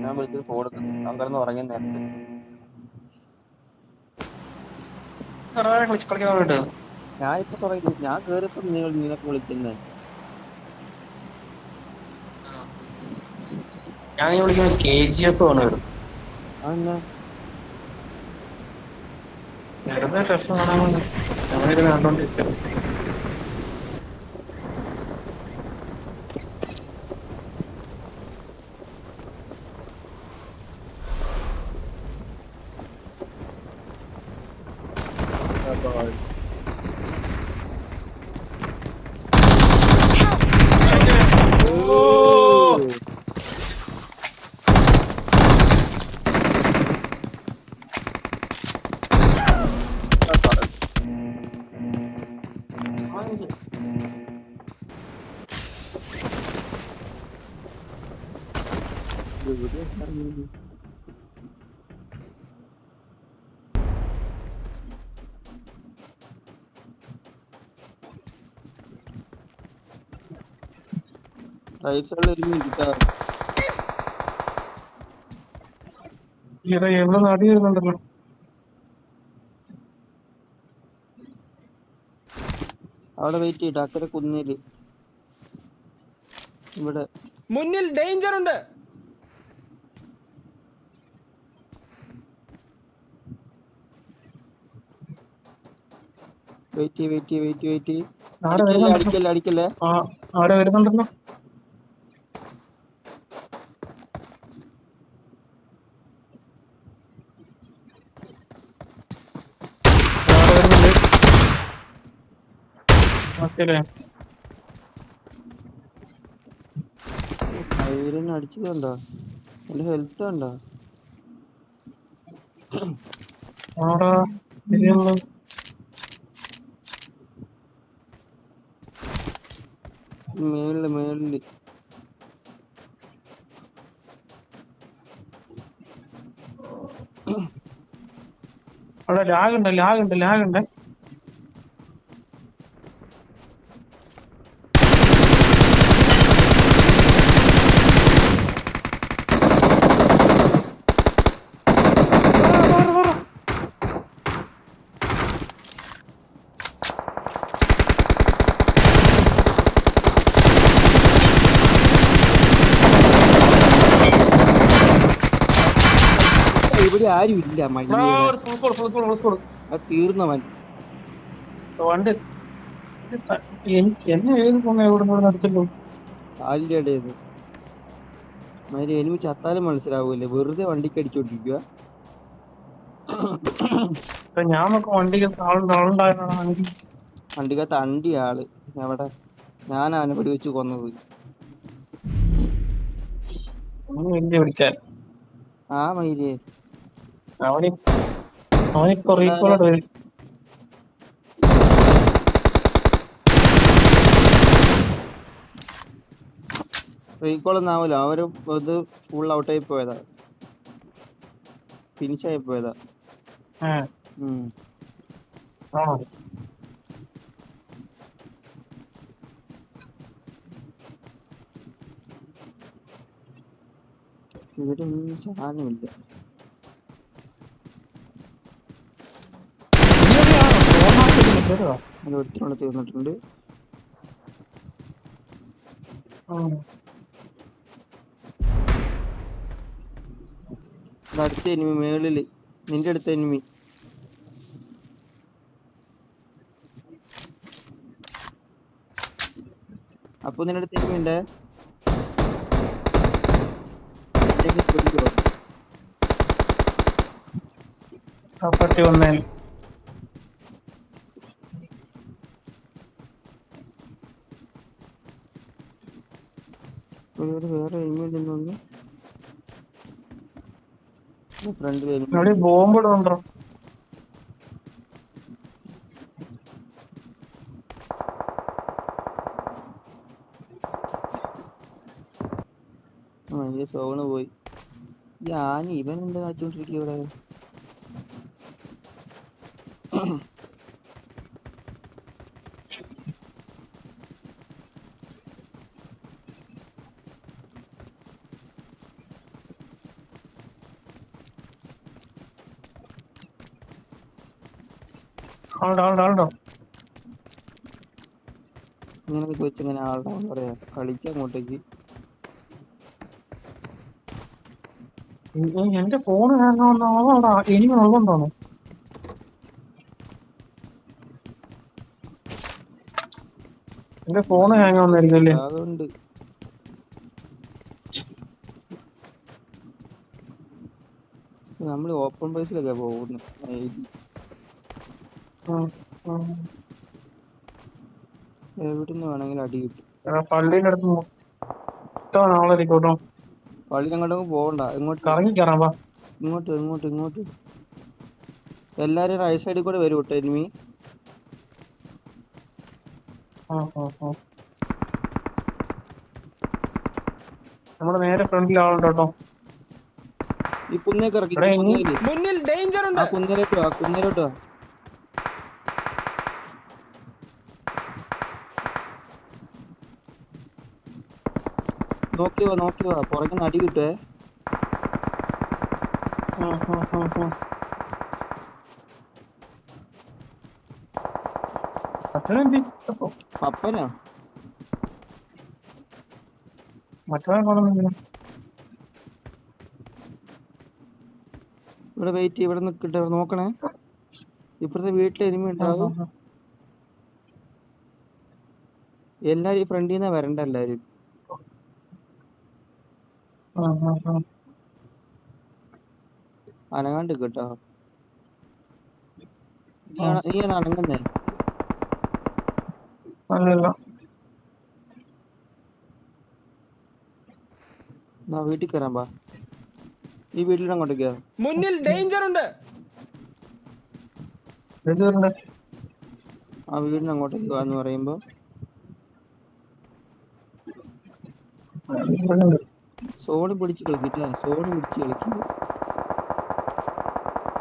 ഞാൻ വിളിച്ചത് ഫോൺ അങ്ങനെ ഉറങ്ങി നേരത്തെ. ഞാൻ ഇപ്പൊ തുടങ്ങി ഞാൻ കേറിയപ്പോ നിങ്ങൾ നിനക്ക് വിളിക്കുന്നത് ഞാൻ ഈ വിളിക്കുന്ന കെ ജി എഫ് ആണ് വരും വെറുതെ രസം കാണാൻ ഞങ്ങളിത് റൈറ്റ് സൈഡിൽ എവിടെ നാട്ടി വരുന്നുണ്ടല്ലോ അവിടെ വെയിറ്റ് ചെയ്തിട്ട് അക്കരെ കുന്നിൽ. ഇവിടെ. മുന്നിൽ ഡേഞ്ചർ ഉണ്ട്. വെയിറ്റ് ചെയ്യ് വെയിറ്റ് ചെയ്യ് വെയിറ്റ് വെയിറ്റ് അടിക്കല്ലേ അടിക്കല്ലേ അടിക്കല്ലേ? ആ ആടെ വരുന്നുണ്ടല്ലോ ആടെ വരുന്നുണ്ട് കണ്ടോ? നല്ല ഹെൽത്ത് ശരിയാണല്ലോ മേളിൽ മേളിൽ. അവിടെ ലാഗ് ഉണ്ട് ലാഗ് ഉണ്ട് ലാഗ് ഉണ്ട്. ഇവിടെ ആരും ഇല്ല അത് തീർന്നവൻ. വണ്ടി. എനിക്ക് എന്നെ ഏത് പോകുന്ന എവിടെ നിന്ന് അടുത്തല്ലോ മാതിരി എനിമി ചത്താലും മനസ്സിലാവൂലേ വെറുതെ വണ്ടിക്ക് അടിച്ചോണ്ടിരിക്കുക ഞാൻ നോക്കാം വണ്ടിക്കകത്ത് അണ്ടി ആൾ. എവിടെ ഞാൻ അവനെ വെടി വെച്ച് കൊന്നത് ആ മയിലേ അവന് അവനിപ്പോ റീകോളോട് വരും റീകോൾ ഒന്നാവൂല അവർ ഇത് ഫുൾ ഔട്ട് ആയി പോയതാ. ഫിനിഷ് ആയി പോയതാ. ഇവിടെ ഒന്നും ആണോ സാധനമില്ല അത് ഒരുത്തിനുള്ള തീർന്നിട്ടുണ്ട് അടുത്ത എനിമി മേളിൽ. നിന്റെ അടുത്ത എനിമി അപ്പൊ നിന്റെ അടുത്ത് എനിമി ഉണ്ട്? ഇല്ലെങ്കിൽ പിടിക്കോ? ഒരു വേറെ ഇമേജ് ഫ്രണ്ടിൽ എനിമി ബോംബ് ഇടുന്നുണ്ടോ? സോണ് പോയി. ഞാൻ ഇവൻ എന്താ കാണിച്ചോണ്ടിരിക്കുക ഇവിടെ? ആളുണ്ടോ ആളുണ്ടോ ആളുണ്ടോ ഇങ്ങനെ ചോദിച്ചു ഇങ്ങനെ ആളുടെ പറയാ. കളിക്കാൻ അങ്ങോട്ടേക്ക്. എന്റെ ഫോൺ ആളാടാ ഇനി ഉള്ളതുകൊണ്ടാണ് എന്റെ ഫോൺ ഹാങ് ആവുന്നായിരിക്കും അല്ലേ അതുകൊണ്ട് നമ്മൾ ഓപ്പൺ പ്ലേസിലൊക്കെ പോകുന്നു. എവിടുന്ന് വേണമെങ്കിലും അടി കിട്ടും. പള്ളിന്റെ അടുത്ത് മൊത്തം പള്ളി പോകണ്ട ഇങ്ങോട്ട് കറങ്ങി കയറാം വാ. ഇങ്ങോട്ട് ഇങ്ങോട്ട് ഇങ്ങോട്ട്. എല്ലാരും റൈറ്റ് സൈഡിൽ കൂടെ വരും കേട്ടോ എനിമി ആ, ആ, ആ. നമ്മുടെ നേരെ ഫ്രണ്ടിൽ ആളുണ്ട് കേട്ടോ. ഈ കുന്നേക്ക് ഇറക്കി മുന്നിൽ ഡേഞ്ചർ ആ ഉണ്ട് കുന്നേലോട്ട് വാ. കുന്നേലോട്ട് നോക്കി നോക്കിയോ നോക്കി വാ അടി കിട്ടുവേ. ഇവിടെ വെയിറ്റ് ഇവിടെ നിൽക്കട്ടെ നോക്കണേ. ഇപ്പഴത്തെ വീട്ടിൽ എനിമി ഉണ്ടാവും. എല്ലാരും ഈ ഫ്രണ്ടിൽ നിന്നാ വരണ്ട എല്ലാരും. ആ, ആ, ആ. അനങ്ങാണ്ട് കേട്ടോ. നീ നീയാണ് അനങ്ങുന്നേ? അല്ലല്ല. എന്നാ വീട്ടിൽ കയറാൻ പാ. ഈ വീട്ടിൽ അങ്ങോട്ടേക്കാ മുന്നിൽ ഡേഞ്ചർ ഉണ്ട്. വരണ്ടേ ആ വീടിന് അങ്ങോട്ടേക്ക് വാ എന്ന് പറയുമ്പോ. ഇവിടെയുണ്ട്. സോണ് പിടിച്ച് കളിക്കിട്ടാ സോണ് പിടിച്ച് കളിക്കും.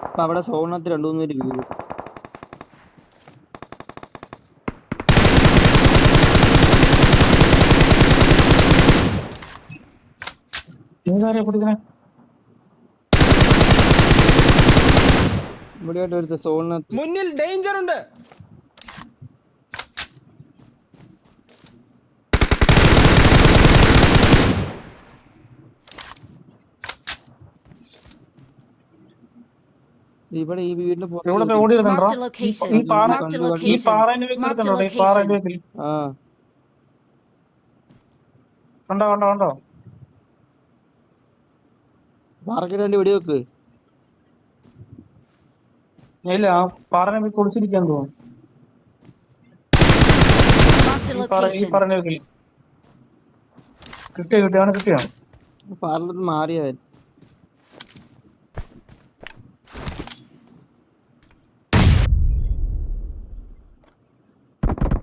അപ്പൊ അവിടെ സോണിനകത്ത് രണ്ടു മൂന്ന് പേര് വീഴും. ഇവിടെയായിട്ട് ഒരുത്ത സോണിനകത്ത് മുന്നിൽ ഡേഞ്ചർ ഉണ്ട് ഇവിടെ ഈ വീടിന്റെ പുറത്ത് ഇവിടെ ഓടി ഇരുന്നുണ്ടോ. ഈ പാറ Marked a ഈ location. പാറേന്റെ വേക്കിൽ Marked ഈ പാറേന്റെ വേക്കിൽ ആ. കണ്ടോ കണ്ടോ കണ്ടോ? പാറക്കിട്ട് വേണ്ടി വെടി വെക്ക് ഇല്ല ആ വേക്കിൽ കുളിച്ചിരിക്കാൻ തോന്നുന്നു. ഈ പാറ മാറിയാ location. പാറേന്റെ വേക്കിൽ കിട്ടിയോ കിട്ടിയോ? അവനെ കിട്ടിയോ? പാറിലത്ത് മാറിയവൻ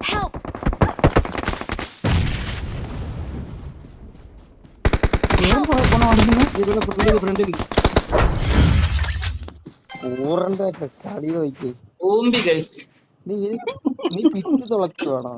Help! ഏത് പോയപ്പോണോ അടിക്കുന്നത് ഇവിടെ ഫ്രണ്ടിൽ ഫ്രണ്ടിൽ ഊറന്റെ കളി നോക്കി ഓമ്പി കൈ നീ ഇത് നീ പിച്ച് തുളച്ചു വേണോ